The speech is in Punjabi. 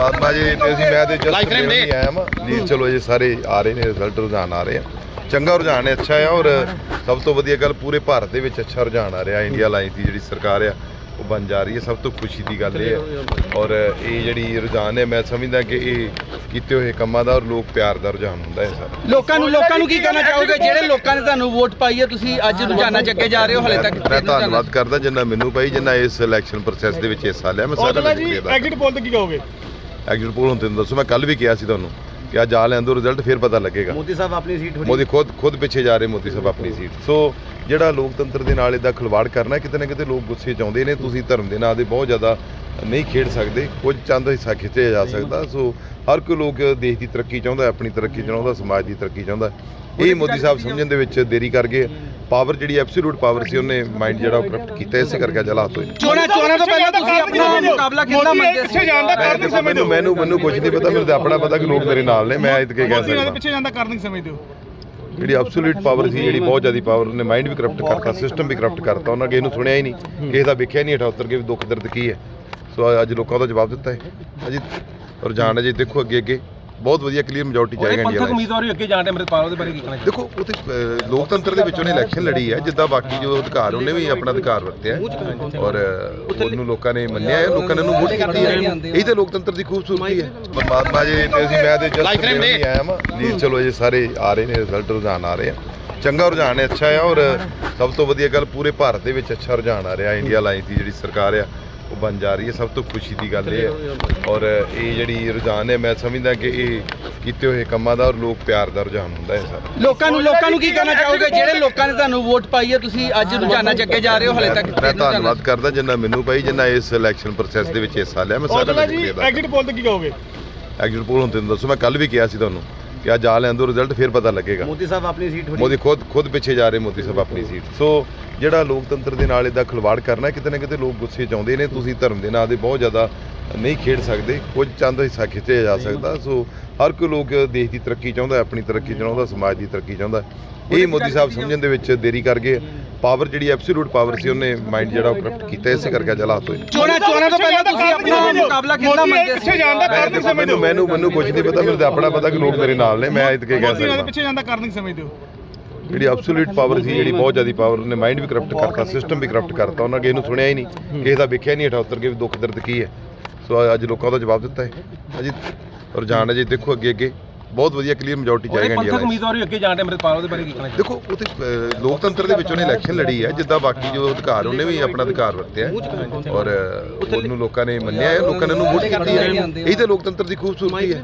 ਪਰਮਾਤਮਾ ਜੀ ਤੇ ਅਸੀਂ ਮੈਂ ਤੇ ਜਸਟ ਨਹੀਂ ਆਇਆ ਮੈਂ ਲੀਡ ਚਲੋ ਇਹ ਸਾਰੇ ਆ ਰਹੇ ਨੇ ਰਿਜ਼ਲਟ ਰੁਝਾਨ ਆ ਰਹੇ ਆ। ਚੰਗਾ ਰੁਝਾਨ ਹੈ ਅੱਛਾ ਆ ਔਰ ਸਭ ਤੋਂ ਵਧੀਆ ਗੱਲ ਪੂਰੇ ਭਾਰਤ ਦੇ ਵਿੱਚ ਅੱਛਾ ਰੁਝਾਨ ਆ ਰਿਹਾ। ਇੰਡੀਆ ਲਾਈਨ ਦੀ ਜਿਹੜੀ ਸਰਕਾਰ ਆ ਉਹ ਬਣ ਜਾ ਰਹੀ ਹੈ। ਸਭ ਤੋਂ ਖੁਸ਼ੀ ਦੀ ਗੱਲ ਇਹ ਹੈ। ਔਰ ਇਹ ਜਿਹੜੀ ਰੁਝਾਨ ਹੈ ਮੈਂ ਸਮਝਦਾ ਕਿ ਇਹ ਕੀਤੇ ਹੋਏ ਕੰਮਾਂ ਦਾ ਔਰ ਲੋਕ ਪਿਆਰ ਦਾ ਰੁਝਾਨ ਹੁੰਦਾ ਹੈ ਸਾਰਾ ਲੋਕਾਂ ਨੂੰ ਲੋਕਾਂ ਨੂੰ ਕੀ ਕਹਿਣਾ ਚਾਹੋਗੇ? ਜਿਹੜੇ ਲੋਕਾਂ ਨੇ ਤੁਹਾਨੂੰ ਵੋਟ ਪਾਈ ਹੈ ਤੁਸੀਂ ਅੱਜ ਰੁਝਾਨਾਂ ਚ ਅੱਗੇ ਜਾ ਰਹੇ ਹੋ ਹਲੇ ਤੱਕ ਮੈਂ ਧੰਨਵਾਦ ਕਰਦਾ ਜਿੰਨਾ ਮੈਨੂੰ ਪਾਈ ਜਿੰਨਾ ਇਸ ਇਲੈਕਸ਼ਨ ਪ੍ਰੋਸੈਸ ਦੇ ਵਿੱਚ ਹਿੱਸਾ ਲਿਆ ਮੈਂ ਸਾਰਿਆਂ ਜੀ ਸ਼ੁਕਰੀਆ ਅਦਾ ਐਗਜ਼ਿਟ ਪੋਲ ਤੇ ਕੀ ਕਹੋਗੇ? ਐਗਜ਼ਿਟ ਪੋਲ ਤੈਨੂੰ ਦੱਸੋ ਮੈਂ ਕੱਲ ਵੀ ਕਿਹਾ ਸੀ ਤੁਹਾਨੂੰ ਕਿ ਅੱਜ ਆ ਲੈਣ ਦੋ ਰਿਜ਼ਲਟ ਫਿਰ ਪਤਾ ਲੱਗੇਗਾ। ਮੋਦੀ ਸਾਹਿਬ ਆਪਣੀ ਸੀਟ ਮੋਦੀ ਖੁਦ ਖੁਦ ਪਿੱਛੇ ਜਾ ਰਹੇ ਮੋਦੀ ਸਾਹਿਬ ਆਪਣੀ ਸੀਟ ਸੋ ਜਿਹੜਾ ਲੋਕਤੰਤਰ ਦੇ ਨਾਲ ਇਹਦਾ ਖਿਲਵਾੜ ਕਰਨਾ ਕਿਤੇ ਨਾ ਕਿਤੇ ਲੋਕ ਗੁੱਸੇ ਚ ਆਉਂਦੇ ਨੇ ਤੁਸੀਂ ਧਰਮ ਦੇ ਨਾਂ ਦੇ ਬਹੁਤ ਜ਼ਿਆਦਾ ਨਹੀਂ ਖੇਡ ਸਕਦੇ ਕੁਝ ਚੰਦ ਹਿੱਸਾ ਖਿੱਚਿਆ ਜਾ ਸਕਦਾ। ਸੋ ਹਰ ਕੋਈ ਲੋਕ ਦੇਸ਼ ਦੀ ਤਰੱਕੀ ਚਾਹੁੰਦਾ ਆਪਣੀ ਤਰੱਕੀ ਚਾਹੁੰਦਾ ਸਮਾਜ ਦੀ ਤਰੱਕੀ ਚਾਹੁੰਦਾ। ਇਹ ਮੋਦੀ ਸਾਹਿਬ ਸਮਝਣ ਦੇ ਵਿੱਚ ਦੇਰੀ ਕਰ ਗਏ। ਪਾਵਰ ਜਿਹੜੀ ਐਬਸੋਲੂਟ ਪਾਵਰ ਸੀ ਉਹਨੇ ਮਾਈਂਡ ਜਿਹੜਾ ਕਰਪਟ ਕੀਤਾ ਇਸੇ ਕਰਕੇ ਅੱਜ ਹਾਲਾਤ ਹੋਏ ਚੋਣਾਂ ਚੋਣਾਂ ਤੋਂ ਪਹਿਲਾਂ ਤੁਸੀਂ ਆਪਣਾ ਮੁਕਾਬਲਾ ਕਿੰਨਾ ਮੰਨਦੇ ਪਿੱਛੇ ਸੀ? ਜਾਣ ਦਾ ਕਾਰਨ ਸਮਝਦੇ ਮੈਨੂੰ ਹੋ? ਮੈਨੂੰ ਮੈਨੂੰ ਕੁਝ ਨਹੀਂ ਪਤਾ ਮੈਨੂੰ ਤਾਂ ਆਪਣਾ ਪਤਾ ਕਿ ਲੋਕ ਮੇਰੇ ਨਾਲ ਨੇ ਮੈਂ ਇਹ ਕਹਿ ਸਕਦਾ। ਪਿੱਛੇ ਜਾਣ ਦਾ ਕਾਰਨ ਕੀ ਸਮਝਦੇ ਹੋ? ਜਿਹੜੀ ਐਬਸੋਲੂਟ ਪਾਵਰ ਸੀ ਜਿਹੜੀ ਬਹੁਤ ਜ਼ਿਆਦਾ ਪਾਵਰ ਉਹਨੇ ਮਾਈਂਡ ਵੀ ਕਰਪਟ ਕਰਤਾ ਸਿਸਟਮ ਵੀ ਕਰਪਟ ਕਰਤਾ ਉਹਨਾਂ ਕਿਸੇ ਨੂੰ ਸੁਣਿਆ ਹੀ ਨਹੀਂ। ਕਿਸੇ ਦਾ ਵੇਖਿਆ ਨਹੀਂ ਹੇਠਾਂ ਉਤਰ ਕੇ ਵੀ ਦੁੱਖ ਦਰਦ ਕੀ ਹੈ। ਸੋ ਅੱਜ ਲੋਕਾਂ ਦਾ ਜਵਾਬ ਦਿੱਤਾ ਹੈ। ਅਜੀ ਰੁਝਾਨ ਹੈ ਜੀ ਦੇਖੋ ਅੱਗੇ ਅੱਗੇ ਬਹੁਤ ਵਧੀਆ ਕਲੀਅਰ ਮੈਜੋਰਟੀ ਜਾਏਗਾ ਇੰਡੀਆ ਵਿੱਚ। ਉਮੀਦਵਾਰ ਵੀ ਅੱਗੇ ਜਾਣ ਦੇ ਅਮਰਿਤਪਾਲ ਉਹਦੇ ਬਾਰੇ ਕੀ ਕਹਿਣਾ ਦੇਖੋ ਉਹ ਤੇ ਅਹ, ਲੋਕਤੰਤਰ ਦੇ ਵਿੱਚ ਉਹਨੇ ਇਲੈਕਸ਼ਨ ਲੜੀ ਹੈ ਜਿੱਦਾਂ ਬਾਕੀ ਜੋ ਅਧਿਕਾਰ ਉਹਨੇ ਵੀ ਆਪਣਾ ਅਧਿਕਾਰ ਵਰਤਿਆ। ਹੈ। ਔਰ ਅਹ, ਉਹਨੂੰ ਲੋਕਾਂ ਨੇ ਮੰਨਿਆ ਹੈ ਲੋਕਾਂ ਨੇ ਉਹਨੂੰ ਵੋਟ ਕੀਤੀ ਹੈ। ਇਹ ਤਾਂ ਲੋਕਤੰਤਰ ਦੀ ਖੂਬਸੂਰਤੀ ਹੈ। ਪਰਮਾਤਮਾ ਜੀ ਤੇ ਅਸੀਂ ਮੈਂ ਤੇ ਜਸਟ ਨਹੀਂ ਆਇਆ ਮੈਂ ਲੀਡ ਚਲੋ ਇਹ ਸਾਰੇ ਆ ਰਹੇ ਨੇ ਰਿਜ਼ਲਟ ਰੁਝਾਨ ਆ ਰਹੇ ਆ। ਚੰਗਾ ਰੁਝਾਨ ਹੈ ਅੱਛਾ ਆ ਔਰ ਸਭ ਤੋਂ ਵਧੀਆ ਗੱਲ ਪੂਰੇ ਭਾਰਤ ਦੇ ਵਿੱਚ ਅੱਛਾ ਰੁਝਾਨ ਆ ਰਿਹਾ ਇੰਡੀਆ ਲਾਈਨ ਦੀ ਜਿਹੜੀ ਸਰਕਾਰ ਆ। ਉਹ ਬਣ ਜਾ ਰਹੀ ਹੈ ਸਭ ਤੋਂ ਖੁਸ਼ੀ ਦੀ ਗੱਲ ਇਹ ਹੈ। ਔਰ ਇਹ ਜਿਹੜੀ ਰੁਝਾਨ ਹੈ ਮੈਂ ਸਮਝਦਾ ਕਿ ਇਹ ਕੀਤੇ ਹੋਏ ਕੰਮਾਂ ਦਾ ਔਰ ਲੋਕ ਪਿਆਰ ਦਾ ਰੁਝਾਨ ਹੁੰਦਾ ਹੈ ਸਾਰਾ। ਲੋਕਾਂ ਨੂੰ ਲੋਕਾਂ ਨੂੰ ਕੀ ਕਹਿਣਾ ਚਾਹੋਗੇ? ਜਿਹੜੇ ਲੋਕਾਂ ਨੇ ਤੁਹਾਨੂੰ ਵੋਟ ਪਾਈ ਹੈ ਤੁਸੀਂ ਅੱਜ ਰੁਝਾਨਾਂ ਚ ਅੱਗੇ ਜਾ ਰਹੇ ਹੋ ਹਲੇ ਤੱਕ ਮੈਂ ਧੰਨਵਾਦ ਕਰਦਾ ਜਿੰਨਾ ਮੈਨੂੰ ਪਾਈ ਜਿੰਨਾ ਇਸ ਇਲੈਕਸ਼ਨ ਪ੍ਰੋਸੈਸ ਦੇ ਵਿੱਚ ਹਿੱਸਾ ਲਿਆ ਮੈਂ ਸਾਰਿਆਂ ਦਾ ਜੀ ਸ਼ੁਕਰੀਆ ਅਦਾ ਐਗਜ਼ਿਟ ਪੋਲ ਤੇ ਕੀ ਕਹੋਗੇ? ਐਗਜ਼ਿਟ ਪੋਲ ਹੁਣ ਤੈਨੂੰ ਦੱਸੋ ਮੈਂ ਕੱਲ ਵੀ ਕਿਹਾ ਸੀ ਤੁਹਾਨੂੰ ਕਿ ਅੱਜ ਆ ਲੈਣ ਦੋ ਰਿਜ਼ਲਟ ਫਿਰ ਪਤਾ ਲੱਗੇਗਾ। ਮੋਦੀ ਸਾਹਿਬ ਆਪਣੀ ਸੀਟ ਮੋਦੀ ਖੁਦ ਖੁਦ ਪਿੱਛੇ ਜਾ ਰਹੇ ਮੋਦੀ ਸਾਹਿਬ ਆਪਣੀ ਸੀਟ ਸੋ ਜਿਹੜਾ ਲੋਕਤੰਤਰ ਦੇ ਨਾਲ ਇਹਦਾ ਖਿਲਵਾੜ ਕਰਨਾ ਕਿਤੇ ਨਾ ਕਿਤੇ ਲੋਕ ਗੁੱਸੇ ਚ ਆਉਂਦੇ ਨੇ ਤੁਸੀਂ ਧਰਮ ਦੇ ਨਾਂ ਦੇ ਬਹੁਤ ਜ਼ਿਆਦਾ ਨਹੀਂ ਖੇਡ ਸਕਦੇ ਕੁਝ ਚੰਦ ਹਿੱਸਾ ਖਿੱਚਿਆ ਜਾ ਸਕਦਾ ਸੋ ਹਰ ਕੋਈ ਲੋਕ ਦੇਸ਼ ਦੀ ਤਰੱਕੀ ਚਾਹੁੰਦਾ ਆਪਣੀ ਤਰੱਕੀ ਚਾਹੁੰਦਾ ਸਮਾਜ ਦੀ ਤਰੱਕੀ ਚਾਹੁੰਦਾ। ਇਹ ਮੋਦੀ ਸਾਹਿਬ ਸਮਝਣ ਦੇ ਵਿੱਚ ਦੇਰੀ ਕਰ ਗਏ ਪਾਵਰ ਜਿਹੜੀ ਐਬਸੋਲੂਟ ਪਾਵਰ ਸੀ ਉਹਨੇ ਮਾਈਂਡ ਜਿਹੜਾ ਉਹ ਕਰਪਟ ਕੀਤਾ ਇਸੇ ਕਰਕੇ ਅੱਜ ਹਾਲਾਤ ਹੋਏ ਚੋਣਾਂ ਚੋਣਾਂ ਤੋਂ ਪਹਿਲਾਂ ਤੁਸੀਂ ਆਪਣਾ ਮੁਕਾਬਲਾ ਕਿੰਨਾ ਮੰਨਦੇ ਪਿੱਛੇ ਸੀ? ਜਾਣ ਦਾ ਮੈਂ ਕਾਰਨ ਸਮਝਦੇ ਮੈਨੂੰ ਹੋ। ਮੈਨੂੰ ਮੈਨੂੰ ਕੁਝ ਨਹੀਂ ਪਤਾ ਮੈਨੂੰ ਤਾਂ ਆਪਣਾ ਪਤਾ ਕਿ ਲੋਕ ਮੇਰੇ ਨਾਲ ਨੇ ਮੈਂ ਇਹ ਕਹਿ ਸਕਦਾ। ਪਿੱਛੇ ਜਾਣ ਦਾ ਕਾਰਨ ਸਮਝਦੇ ਹੋ। ਜਿਹੜੀ ਐਬਸੋਲੂਟ ਪਾਵਰ ਸੀ ਜਿਹੜੀ ਬਹੁਤ ਜ਼ਿਆਦਾ ਪਾਵਰ ਉਹਨੇ ਮਾਈਂਡ ਵੀ ਕਰਪਟ ਕਰਤਾ ਸਿਸਟਮ ਵੀ ਕਰਪਟ ਕਰਤਾ ਉਹਨਾਂ ਕਿਸੇ ਨੂੰ ਸੁਣਿਆ ਹੀ ਨਹੀਂ। ਕਿਸੇ ਦਾ ਵੇਖਿਆ ਨਹੀਂ ਹੇਠਾਂ ਉਤਰ ਕੇ ਵੀ ਦੁੱਖ ਦਰਦ ਕੀ ਹੈ। ਸੋ ਅੱਜ ਲੋਕਾਂ ਦਾ ਜਵਾਬ ਦਿੱਤਾ ਹੈ। ਅਜੀ ਰੁਝਾਨ ਹੈ ਜੀ ਦੇਖੋ ਅੱਗੇ ਅੱਗੇ ਬਹੁਤ ਵਧੀਆ ਕਲੀਅਰ ਮੈਜੋਰਟੀ ਜਾਏਗਾ ਇੰਡੀਆ ਵਿੱਚ ਉਮੀਦਵਾਰ ਵੀ ਅੱਗੇ ਜਾਣ ਦੇ ਅਮਰਿਤਪਾਲ ਉਹਦੇ ਬਾਰੇ ਕੀ ਕਹਿਣਾ ਦੇਖੋ ਉਹ ਤੇ ਲੋਕਤੰਤਰ ਦੇ ਵਿੱਚ ਉਹਨੇ ਇਲੈਕਸ਼ਨ ਲੜੀ ਹੈ ਜਿੱਦਾਂ ਬਾਕੀ ਜੋ ਅਧਿਕਾਰ ਉਹਨੇ ਵੀ ਆਪਣਾ ਅਧਿਕਾਰ ਵਰਤਿਆ। ਔਰ ਉਹਨੂੰ ਲੋਕਾਂ ਨੇ ਮੰਨਿਆ ਹੈ ਲੋਕਾਂ ਨੇ ਉਹਨੂੰ ਵੋਟ ਕੀਤੀ ਹੈ। ਇਹ ਤਾਂ ਲੋਕਤੰਤਰ ਦੀ ਖੂਬਸੂਰਤੀ ਹੈ।